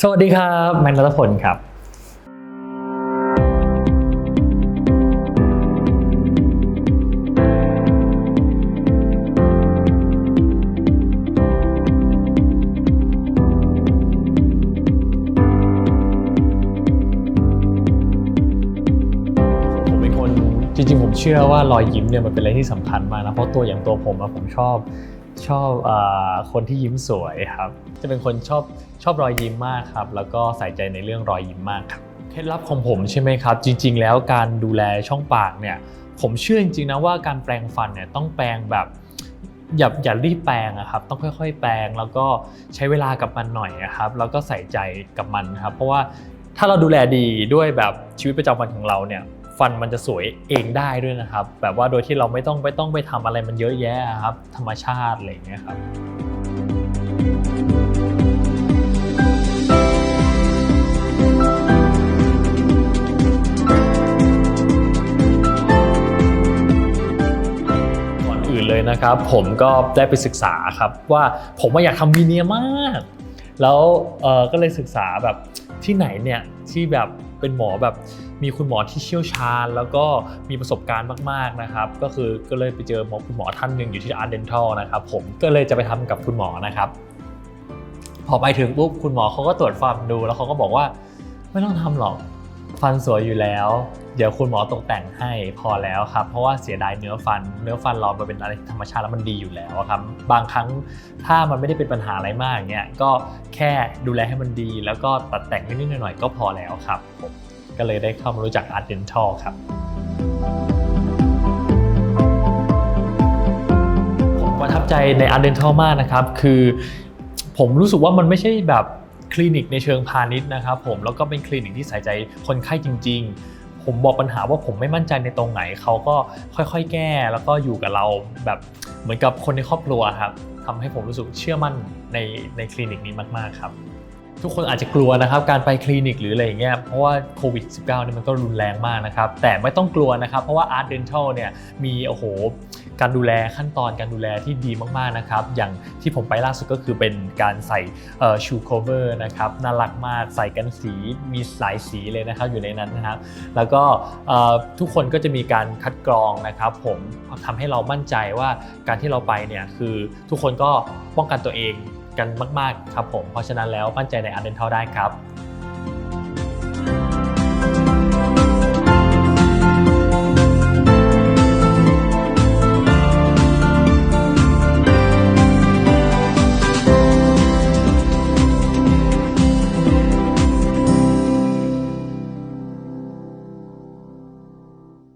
สวัสดีครับแมนรัตพลครับผมเป็นคนจริงๆ ผมเชื่อว่ารอยยิ้มเนี่ยมันเป็นอะไรที่สำคัญมากนะ เพราะตัวอย่างตัวผมอะผมชอบ ชอบอคนที่ยิ้มสวยครับ จะเป็นคนชอบชอบรอยยิ้มมากครับ แล้วก็ใส่ใจในเรื่องรอยยิ้มมากครับเคล็ดลับของผมใช่ไหมครับ จริง ๆ แล้วการดูแลช่องปากเนี่ย ผมเชื่อจริงๆนะว่าการแปรงฟันเนี่ยต้องแปรงแบบอย่าอย่ารีบแปรงอะครับ ต้องค่อย ๆ แปรงแล้วก็ใช้เวลากับมันหน่อยอะครับ แล้วก็ใส่ใจกับมันครับ เพราะว่าถ้าเราดูแลดีด้วยแบบชีวิตประจำวันของเราเนี่ย ฟันมันจะสวยเองได้ด้วยนะครับ แบบว่าโดยที่เราไม่ต้องไปต้องไปทำอะไรมันเยอะแยะครับ ธรรมชาติอะไรอย่างเงี้ยครับก่อนอื่นเลยนะครับผมก็ได้ไปศึกษาครับว่าผมว่าอยากทำวีเนียมาก แล้วก็เลยศึกษาแบบที่ไหนเนี่ยที่แบบเป็นหมอแบบ มีคุณหมอที่เชี่ยวชาญ แล้วก็มีประสบการณ์มากๆนะครับ ก็คือก็เลยไปเจอหมอคุณหมอท่านหนึ่งอยู่ที่ Art Dental นะครับผมก็เลยจะไปทำกับคุณหมอนะครับ พอไปถึงปุ๊บคุณหมอเขาก็ตรวจฟันดู แล้วเขาก็บอกว่าไม่ต้องทำหรอกฟันสวยอยู่แล้ว เดี๋ยวคุณหมอตกแต่งให้พอแล้วครับ เพราะว่าเสียดายเนื้อฟัน เนื้อฟันเรามันเป็นอะไรธรรมชาติแล้วมันดีอยู่แล้วครับ บางครั้งถ้ามันไม่ได้เป็นปัญหาอะไรมากเงี้ยก็แค่ดูแลให้มันดี แล้วก็ตัดแต่งนิดๆหน่อยๆก็พอแล้วครับผม ก็เลยได้เข้ามารู้จัก Art Dental ครับผมประทับใจใน Art Dental มากนะครับ คือผมรู้สึกว่ามันไม่ใช่แบบคลินิกในเชิงพาณิชย์นะครับผมแล้วก็เป็นคลินิกที่ใส่ใจคนไข้จริง ๆ ผมบอกปัญหาว่าผมไม่มั่นใจในตรงไหนเขาก็ค่อยๆ แก้ แล้วก็อยู่กับเราแบบเหมือนกับคนในครอบครัวครับทำให้ผมรู้สึกเชื่อมั่นในในคลินิกนี้มากๆครับ ทุกคนอาจจะกลัวนะครับการไปคลินิกหรืออะไรอย่างเงี้ยเพราะว่าโควิด -19 เนี่ยมันก็รุนแรงมากนะครับ แต่ไม่ต้องกลัวนะครับ เพราะว่า Art Dental เนี่ยมีโอ้โหการดูแลขั้นตอนการดูแลที่ดีมากๆนะครับ อย่างที่ผมไปล่าสุดก็คือเป็นการใส่ชูโคเวอร์นะครับน่ารักมากใส่กันสีมีหลายสีเลยนะครับอยู่ในนั้นนะครับ แล้วก็ทุกคนก็จะมีการคัดกรองนะครับ ผมทำให้เรามั่นใจว่าการที่เราไปเนี่ยคือทุกคนก็ป้องกันตัวเอง กันมาก ๆ ครับผม เพราะฉะนั้นแล้วมั่นใจใน Art Dental ได้ครับ